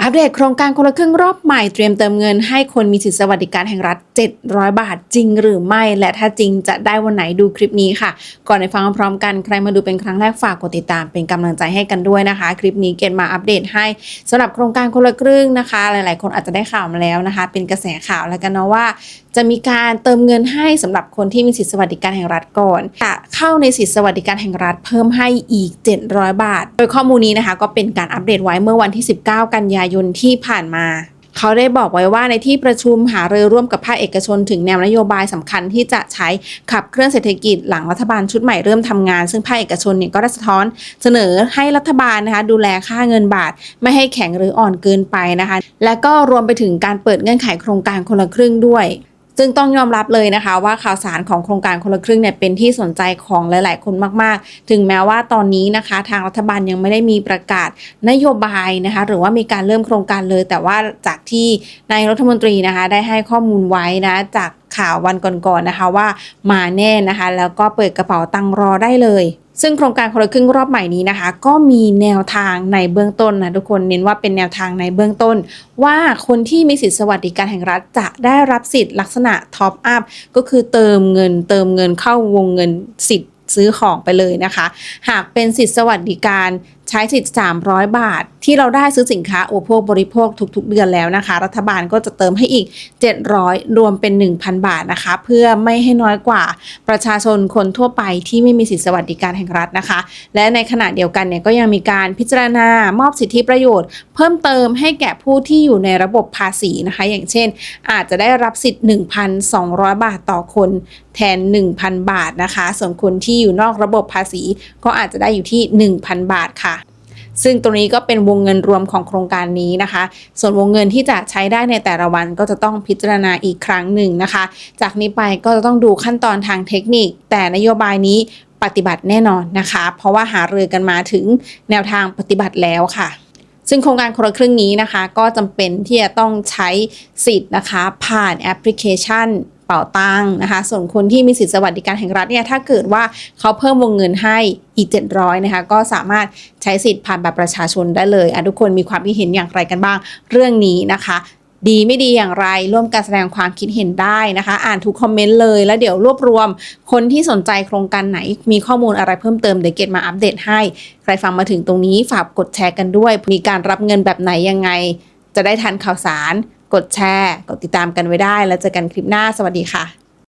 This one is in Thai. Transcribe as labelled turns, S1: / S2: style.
S1: อัปเดตโครงการคนละครึ่งรอบใหม่เตรียมเติมเงินให้คนมีสิทธิสวัสดิการแห่งรัฐ 700 บาทจริงหรือไม่ และถ้าจริงจะได้วันไหนดูคลิปนี้ค่ะ ก่อนไปฟังพร้อมกันใครมาดูเป็นครั้งแรกฝากกดติดตามเป็นกำลังใจให้กันด้วยนะคะ คลิปนี้เกณฑ์มาอัปเดตให้สำหรับโครงการคนละครึ่งนะคะ หลาย ๆ คนอาจจะได้ข่าวมาแล้วนะคะ เป็นกระแสข่าวแล้วกันเนาะว่าจะมีการเติมเงินให้สำหรับคนที่มีสิทธิสวัสดิการแห่งรัฐก่อนจะเข้าในสิทธิสวัสดิการแห่งรัฐเพิ่มให้อีก 700 บาท โดยข้อมูลนี้นะคะก็เป็นการอัปเดตไว้เมื่อวันที่ 19 กันยายนที่ผ่านมาเขาได้บอกไว้ว่าในที่ประชุมหารือร่วมกับภาคเอกชนถึงแนวนโยบายสำคัญที่จะใช้ขับเคลื่อนเศรษฐกิจหลังรัฐบาลชุดใหม่เริ่มทำงาน ซึ่งภาคเอกชนเนี่ยก็ได้สะท้อนเสนอให้รัฐบาลนะคะดูแลค่าเงินบาท ไม่ให้แข็งหรืออ่อนเกินไปนะคะ และก็รวมไปถึงการเปิดเงื่อนไขโครงการคนละครึ่งด้วย ซึ่งต้องยอมรับเลยนะคะว่าข่าวสารของโครงการคนละครึ่งเนี่ยเป็นที่สนใจของหลาย ๆ คนมาก ๆ ถึงแม้ว่าตอนนี้นะคะทางรัฐบาลยังไม่ได้มีประกาศนโยบายนะคะหรือว่ามีการเริ่มโครงการเลย แต่ว่าจากที่นายรัฐมนตรีนะคะได้ให้ข้อมูลไว้นะจาก ข่าววันก่อนๆนะคะว่ามาแน่นะคะ แล้วก็เปิดกระเป๋าตังค์รอได้เลย ซึ่งโครงการคนละครึ่งรอบใหม่นี้นะคะ ก็มีแนวทางในเบื้องต้นนะทุกคนเน้นว่าเป็นแนวทางในเบื้องต้น ว่าคนที่มีสิทธิสวัสดิการแห่งรัฐจะได้รับสิทธิ์ลักษณะท็อปอัพก็คือเติมเงิน เติมเงินเข้าวงเงินสิทธิ์ซื้อของไปเลยนะคะ หากเป็นสิทธิสวัสดิการใช้สิทธิ์ 300 บาท ที่เราได้ซื้อสินค้าอุปโภคบริโภคทุก ๆ เดือนแล้วนะคะ รัฐบาลก็จะเติมให้อีก 700 รวมเป็น 1,000 บาทนะคะ เพื่อไม่ให้น้อยกว่าประชาชนคนทั่วไปที่ไม่มีสิทธิสวัสดิการแห่งรัฐนะคะ และในขณะเดียวกันเนี่ยก็ยังมีการพิจารณามอบสิทธิประโยชน์ เพิ่มเติมให้แก่ผู้ที่อยู่ในระบบภาษีนะคะ อย่างเช่น อาจจะได้รับสิทธิ์ 1,200 บาทต่อคนแทน 1,000 บาทนะคะ ส่วนคนที่อยู่นอกระบบภาษีก็อาจจะได้อยู่ที่ 1,000 บาทค่ะ ซึ่งตรงนี้ก็เป็นวงเงินรวมของโครงการนี้นะคะ ส่วนวงเงินที่จะใช้ได้ในแต่ละวันก็จะต้องพิจารณาอีกครั้งหนึ่งนะคะ จากนี้ไปก็จะต้องดูขั้นตอนทางเทคนิค แต่นโยบายนี้ปฏิบัติแน่นอนนะคะ เพราะว่าหารือกันมาถึงแนวทางปฏิบัติแล้วค่ะซึ่งโครงการคนละครึ่งนี้นะคะ ก็จำเป็นที่จะต้องใช้สิทธิ์นะคะ ผ่านแอปพลิเคชัน ป่าตังค์นะคะ ส่วนคนที่มีสิทธิสวัสดิการแห่งรัฐเนี่ยถ้าเกิดว่าเขาเพิ่มวงเงินให้อีก 700นะคะก็สามารถใช้สิทธิ์ผ่านบัตรประชาชนได้เลยอะทุกคนมีความคิดเห็นอย่างไรกันบ้างเรื่องนี้นะคะดีไม่ดีอย่างไรร่วมกันแสดงความคิดเห็นได้นะคะ อ่านทุกคอมเมนต์เลยแล้วเดี๋ยวรวบรวม คนที่สนใจโครงการไหนมีข้อมูลอะไรเพิ่มเติมเดี๋ยวเกดมาอัปเดตให้ ใครฟังมาถึงตรงนี้ฝากกดแชร์กันด้วย มีการรับเงินแบบไหนยังไง จะได้ทันข่าวสาร กดแชร์ กดติดตามกันไว้ได้ แล้วเจอกันคลิปหน้าสวัสดีค่ะ